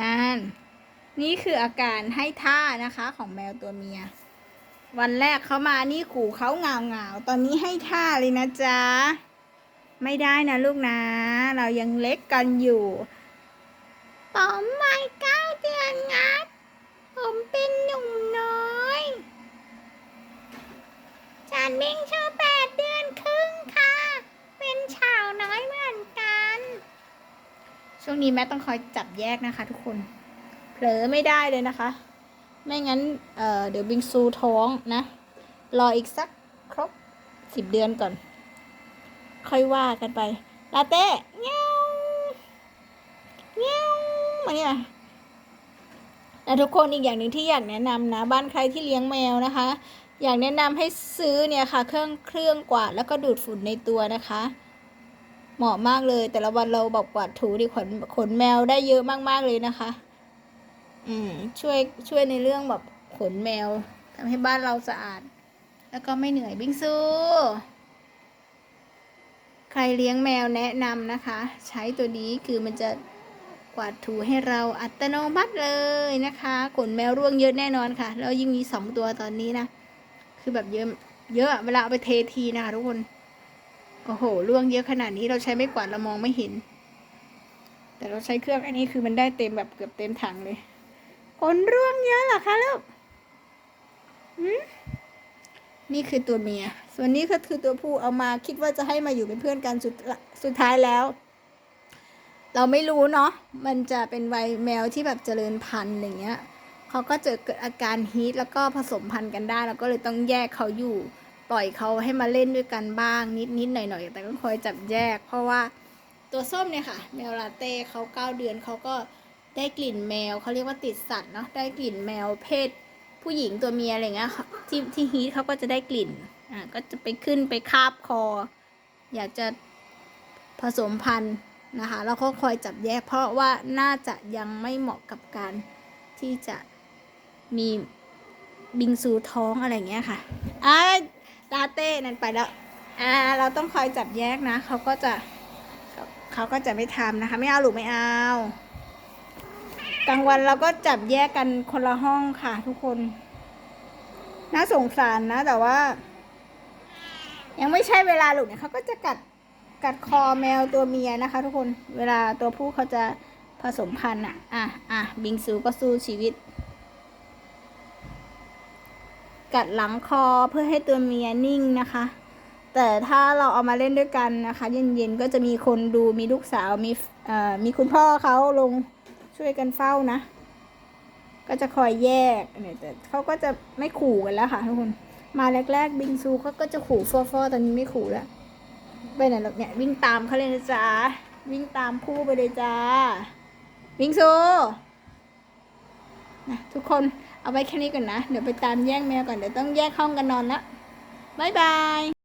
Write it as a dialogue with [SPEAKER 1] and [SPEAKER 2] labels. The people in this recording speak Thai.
[SPEAKER 1] นั่น นี่คืออาการให้ท่านะคะ ของแมวตัวเมีย วันแรกเขามานี่ขู่เขาเงาเงาตอนนี้ให้ท่าเลยนะจ๊ะ ไม่ได้นะลูกนะ เรายังเล็กกันอยู่ ผมไม่เก้าเดือนงับผมเป็นหนุ่มน้อย ฉันมิงชูแปดเดือนครึ่งค่ะ เป็นชาวน้อยเหมือนกัน ช่วงนี้แม่ต้องคอยจับแยกนะคะ ทุกคน เผลอไม่ได้เลยนะคะ ไม่งั้นเเดี๋ยวบิงซูท้องนะ รออีกสักครบสิบเดือนก่อน ค่อยว่ากันไป ลาเต้เงี้ยวเงี้ยวมาเนี่ยและทุกคนอีกอย่างหนึ่งที่อยากแนะนำนะ บ้านใครที่เลี้ยงแมวนะคะ อยากแนะนำให้ซื้อเนี่ยค่ะ เครื่องเครื่องกวาดแล้วก็ดูดฝุ่นในตัวนะคะ เหมาะมากเลย แต่ละวันเราแบบกวาดถูดิขนขนแมวได้เยอะมากๆเลยนะคะ อืม ช่วยช่วยในเรื่องแบบขนแมวทำให้บ้านเราสะอาด แล้วก็ไม่เหนื่อยบิงซู ใครเลี้ยงแมวแนะนำนะคะ ใช้ตัวนี้คือมันจะกวาดถูให้เราอัตโนมัติเลยนะคะขนแมวร่วงเยอะแน่นอนค่ะ แล้วยิ่งมีสองตัวตอนนี้นะ คือแบบเยอะเยอะเวลาเอาไปเททีนะคะทุกคน โอ้โหร่วงเยอะขนาดนี้เราใช้ไม่กวาดเรามองไม่เห็น แต่เราใช้เครื่องอันนี้คือมันได้เต็มแบบเกือบเต็มถังเลยขนร่วงเยอะเหรอคะลูกหืมนี่คือตัวเมีย ส่วนนี้ก็คือตัวผู้เอามาคิดว่าจะให้มาอยู่เป็นเพื่อนกันสุดสุดท้ายแล้ว เราไม่รู้เนาะมันจะเป็นวัยแมวที่แบบเจริญพันธุ์อย่างเงี้ยเขาก็จะเกิดอาการฮีทแล้วก็ผสมพันธุ์กันได้ แล้วก็เลยต้องแยกเขาอยู่ ปล่อยเขาให้มาเล่นด้วยกันบ้างนิดนิดหน่อยๆแต่ก็คอยจับแยก เพราะว่าตัวส้มเนี่ยค่ะ แมวลาเต้เขาเก้าเดือนเขาก็ได้กลิ่นแมวเขาเรียกว่าติดสัตว์เนาะได้กลิ่นแมวเพศ ผู้หญิงตัวเมียอะไรเงี้ยที่ที่ฮีทเขาก็จะได้กลิ่นอ่าก็จะไปขึ้นไปคาบคอ อยากจะผสมพันธุ์นะคะแล้วก็คอยจับแยก เพราะว่าน่าจะยังไม่เหมาะกับการที่จะมีบิงซูท้องอะไรเงี้ยค่ะอ่า ลาเต้นั่นไปแล้ว อ่า เราต้องคอยจับแยกนะเขาก็จะเขาก็จะไม่ทำนะคะ ไม่เอาหรือไม่เอากลางวันเราก็จับแยกกันคนละห้องค่ะ ทุกคน น่าสงสารนะ แต่ว่า ยังไม่ใช่เวลาหลุดเนี่ยเขาก็จะกัดกัดคอแมวตัวเมียนะคะ ทุกคนเวลาตัวผู้เขาจะผสมพันธุ์อะ อะอะบิงซูก็สู้ชีวิต กัดหลังคอเพื่อให้ตัวเมียนิ่งนะคะ แต่ถ้าเราเอามาเล่นด้วยกันนะคะ เย็นๆก็จะมีคนดูมีลูกสาวมีเอ่อมีคุณพ่อเขาลงช่วยกันเฝ้านะ ก็จะคอยแยกเนี่ยแต่เขาก็จะไม่ขู่กันแล้วค่ะทุกคนมาแรก ๆ บิงซูเขาก็จะขู่ฟอๆตอนนี้ไม่ขู่แล้วไปไหนหรอกเนี่ยวิ่งตามเขาเลยนะจ๊ะวิ่งตามคู่ไปเลยจ้าบิงซู นะทุกคนเอาไว้แค่นี้ก่อนนะ เดี๋ยวไปตามแย่งแมวก่อน เดี๋ยวต้องแยกห้องกันนอนละบ๊ายบาย